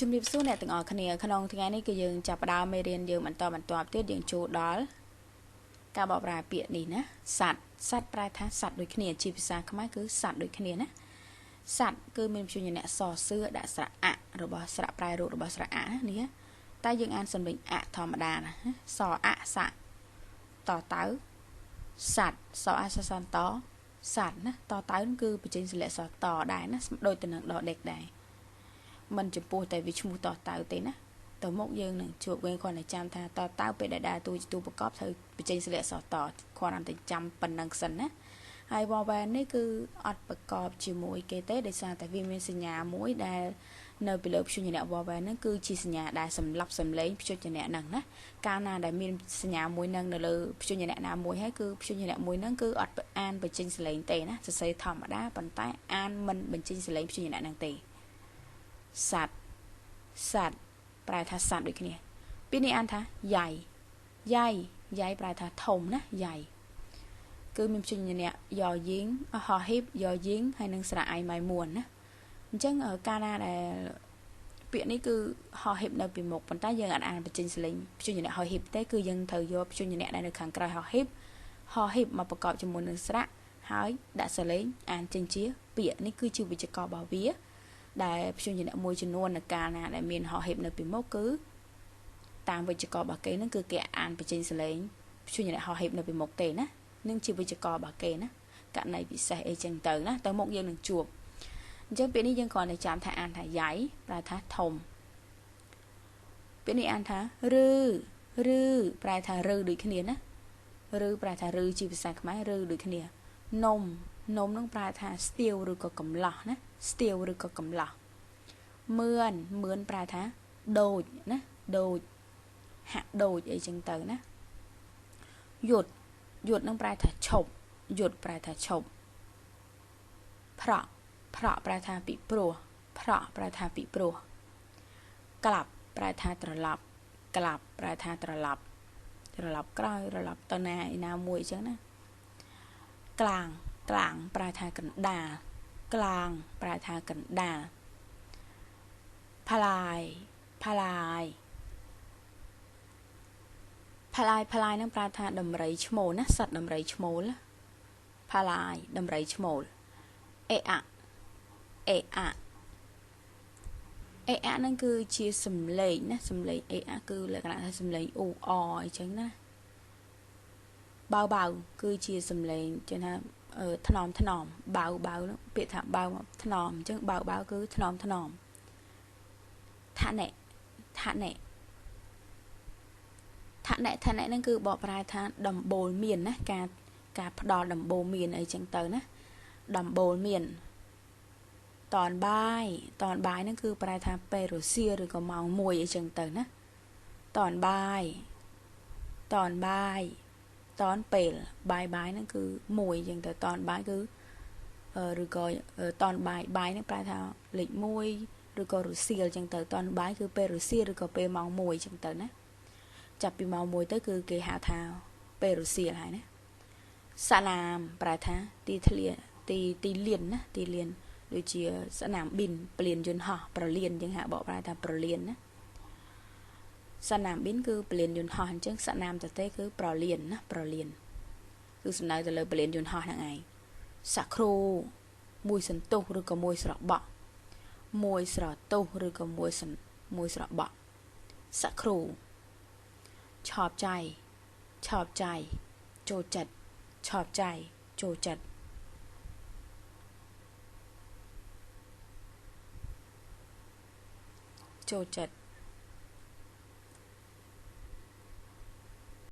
ជំរាបសួរអ្នកទាំងអស់គ្នាក្នុងថ្ងៃនេះគឺយើងចាប់ផ្ដើមមេរៀនយើងបន្តបន្តទៀតយើងចូលដល់ការបកប្រែពាក្យនេះណាសัตว์សัตว์ប្រែថាសัตว์ដូចគ្នាជាភាសាខ្មែរគឺសัตว์ដូចគ្នាណាសัตว์គឺមានព្យញ្ជនៈសសឿដាក់ស្រៈអរបស់ស្រៈប្រែរូបរបស់ស្រៈអនេះតែយើងអានសំឡេងអធម្មតាណាសអសៈតតៅសัตว์សអសសន្តសัตว์ណាតតៅគឺបញ្ចេញសលៈសតដែរណាដូចទៅនឹងដដេកដែរ មិនចំពោះតែវាឈ្មោះតតៅទេណាទៅមុខយើងនឹងជួបវិញគាត់តែចាំថាតតៅពេលដែលដើរទូទូប្រកបត្រូវបញ្ចេញសលៈសតគាត់តែចាំប៉ុណ្ណឹងសិនណាហើយវ៉ាវ៉ែននេះគឺអត់ប្រកបជាមួយគេទេដោយសារតែវាមានសញ្ញាមួយដែលនៅពីលើព្យញ្ជនៈវ៉ាវ៉ែនហ្នឹងគឺជាសញ្ញាដែលសម្រាប់សម្លេងព្យញ្ជនៈហ្នឹងណាកាលណាដែលមានសញ្ញាមួយហ្នឹងនៅលើព្យញ្ជនៈណាមួយហើយគឺព្យញ្ជនៈមួយហ្នឹងគឺអត់អានបញ្ចេញសលេងទេណាសរសេរធម្មតាប៉ុន្តែអានមិនបញ្ចេញសលេងព្យញ្ជនៈហ្នឹងទេ សัตว์សัตว์ប្រែថាសัตว์ដូចគ្នាពីនេះអានថាយ៉ៃយ៉ៃយ៉ៃប្រែថាធំណាយ៉ៃគឺមានព្យញ្ជនៈយ៉យីងហោហ៊ីបយ៉យីងហើយនឹងស្រៈអៃម៉ៃមួនណាអញ្ចឹងកាលណាដែលពាក្យនេះគឺហោហ៊ីបនៅពីមុខប៉ុន្តែយើងអាចអានបញ្ចេញសលេងព្យញ្ជនៈហោហ៊ីបទេគឺយើងត្រូវយកព្យញ្ជនៈដែលនៅខាងក្រោយហោហ៊ីបហោហ៊ីបមកប្រកបជាមួយនឹងស្រៈហើយដាក់សលេងអានចេញជាពាក្យនេះគឺជាវិជ្ជាកររបស់វា ដែលព្យញ្ជនៈមួយចំនួននៅកាលណាដែលមានហោហេបនៅពីមុខគឺតាមវិជ្ជាកររបស់គេហ្នឹងគឺគេអានបញ្ចេញសលេងព្យញ្ជនៈហោហេបនៅពីមុខទេណានឹងជាវិជ្ជាកររបស់គេណាករណីពិសេសអីចឹងទៅណាទៅមុខយើងនឹងជួបអញ្ចឹងពេលនេះយើងគ្រាន់តែចាំថាអានថាយ៉ៃប្រែថាធំពេលនេះអានថាឬឬប្រែថាឬដូចគ្នាណាឬប្រែថាឬជាភាសាខ្មែរឬដូចគ្នា នំនំនឹងប្រែថាស្ទាវឬក៏កំឡោះណាស្ទាវឬក៏កំឡោះមឿនមឿនប្រែថាដូចណាដូចហាក់ដូចអីចឹងទៅណាយុទ្ធយុទ្ធនឹងប្រែថាឈប់យុទ្ធប្រែថាឈប់ប្រក់ប្រក់ប្រែថាពីព្រោះប្រក់ប្រែថាពីព្រោះក្លាប់ប្រែថាត្រឡប់ក្លាប់ប្រែថាត្រឡប់ត្រឡប់ក្រោយត្រឡប់ទៅណាឯណាមួយអញ្ចឹងណា ក្លាងក្លាងប្រែថាកណ្ដាលក្លាងប្រែថាកណ្ដាលផលាយផលាយផលាយផលាយនឹងប្រែថាដំរីឈ្មោលណាសត្វដំរីឈ្មោលផលាយដំរីឈ្មោលអេអាអេអាអេអានឹងគឺជាសំឡេងណាសំឡេងអេអាគឺលក្ខណៈថាសំឡេងអ៊ូអអញ្ចឹងណា បៅបៅគឺជាសំឡេងចឹងថាថ្នមថ្នមបៅបៅពាក្យថាបៅថ្នមអញ្ចឹងបៅបៅគឺថ្នមថ្នមឋានៈឋានៈឋានៈឋានៈហ្នឹងគឺបកប្រែថាដំបូលមានណាការការផ្ដល់ដំបូលមានអីចឹងទៅណាដំបូលមានតនបាយតនបាយហ្នឹងគឺប្រែថាពេលរសៀលឬក៏ម៉ោង1អីចឹងទៅណាតនបាយតនបាយ តនពេលបាយបាយហ្នឹងគឺ1អញ្ចឹងទៅតនបាយគឺឬក៏តនបាយបាយហ្នឹងប្រែថាលេខ1ឬក៏រសៀលអញ្ចឹងទៅតនបាយគឺពេលរសៀលឬក៏ពេលម៉ោង1អញ្ចឹងទៅណាចាប់ពីម៉ោង1ទៅគឺគេហៅថាពេលរសៀលហើយណាសាឡាមប្រែថាទីធ្លាទីទីលៀនណាទីលៀនដូចជាស្នាមប៊ីនព្លានយន្តហោះប្រលៀនអញ្ចឹងហៅបកប្រែថាប្រលៀនណា សនាមប៊ីនគឺពលានយន្តហោះអញ្ចឹងសនាមតទេគឺប្រលៀនណាប្រលៀនគឺសំដៅទៅលើពលានយន្តហោះហ្នឹងឯងសាក់គ្រូមួយសន្ទុះឬក៏មួយស្របក់មួយស្រទុះឬក៏មួយមួយស្របក់សាក់គ្រូឆោបចៃឆោបចៃចូលចិត្តឆោបចៃចូលចិត្តចូលចិត្ត